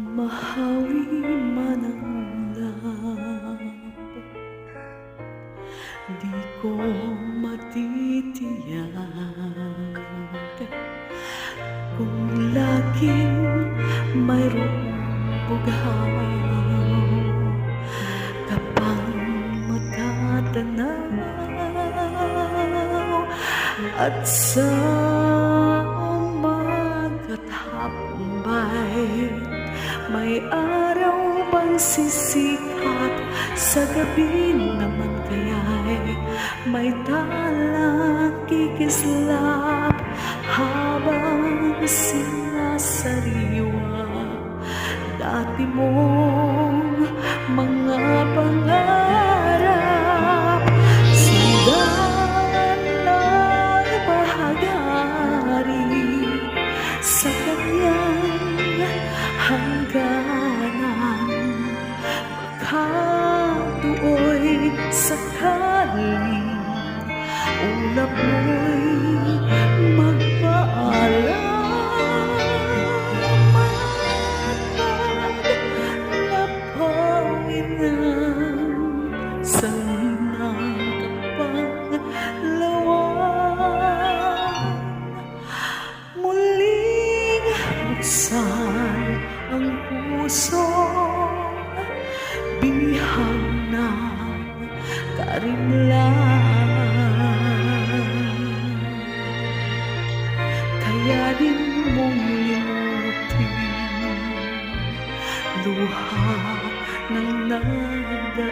mahawi man ang love Di ko matitiyak Kung laging mayroong bughaw Kapang matatanaw At sa Sa gabi naman kaya'y May talang kikislap Habang sinasariwa. Dati mong do'y sakaling Ulap mo'y magpaalam Sa panglawan Muling buksan ang puso Bihang na karimlan Kaya din mong limutin Luha ng nagdaan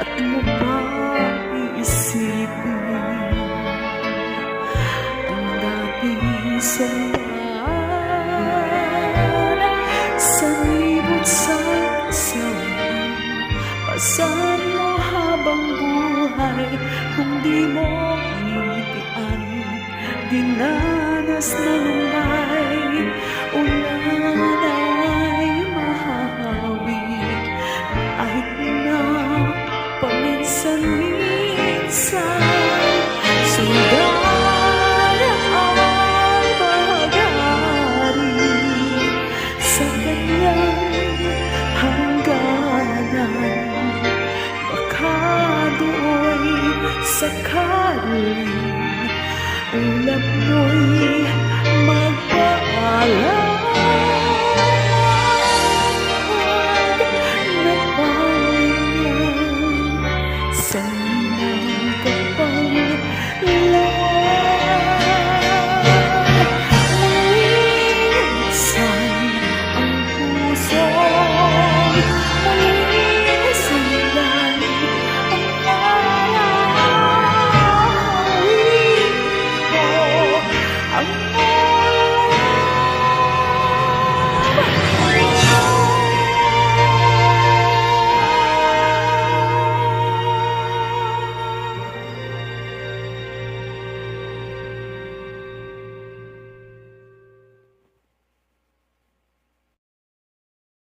At mo pa iisipin Ang dati sumpan Dinanas na lumbay Ulan do'y sakaling Ulap mo'y